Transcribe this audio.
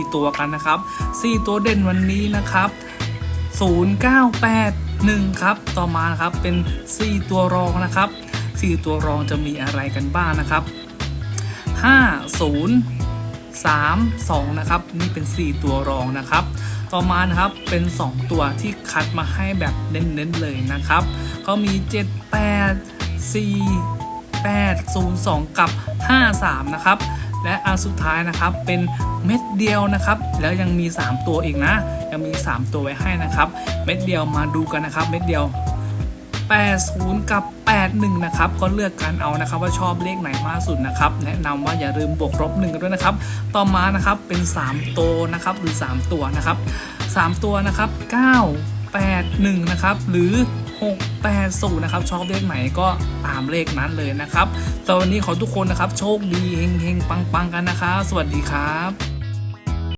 4ตัวกันนะครับ 4 ตัวเด่นวันนี้นะครับ 0981 ครับ ต่อมานะครับเป็น 4 ตัวรองนะครับ 4 ตัวรองจะมีอะไรกันบ้างนะครับ 50 3 2 นะครับ นี่เป็น 4 ตัวรองนะครับ ต่อมานะครับเป็น 2 ตัวที่คัดมาให้แบบเน้นๆเลยนะครับ ก็มี 7 8 4 8 0 2 กับ 5 3 นะครับ และอันสุดท้ายนะครับเป็นเม็ดเดียวนะครับ แล้วยังมี 3 ตัวอีกนะ ยังมี 3 ตัวไว้ให้นะครับ เม็ดเดียวมาดูกันนะครับ เม็ดเดียว 80 กับ 81 นะครับ ก็เลือกกันเอานะครับ ว่าชอบเลขไหนมากสุดนะครับ แนะนำว่าอย่าลืมบวกลบหนึ่งกันด้วยนะครับ ต่อมานะครับเป็น 3 ตัวนะครับหรือ 3 ตัวนะครับ 3 ตัวนะครับ 9 8 1 นะครับหรือ 6 8 0 นะครับชอบเลขไหนก็ตามเลขนั้นเลยนะครับตอนวันนี้ขอทุกคนนะครับ โชคดีเฮงๆปังๆกันนะครับสวัสดีครับ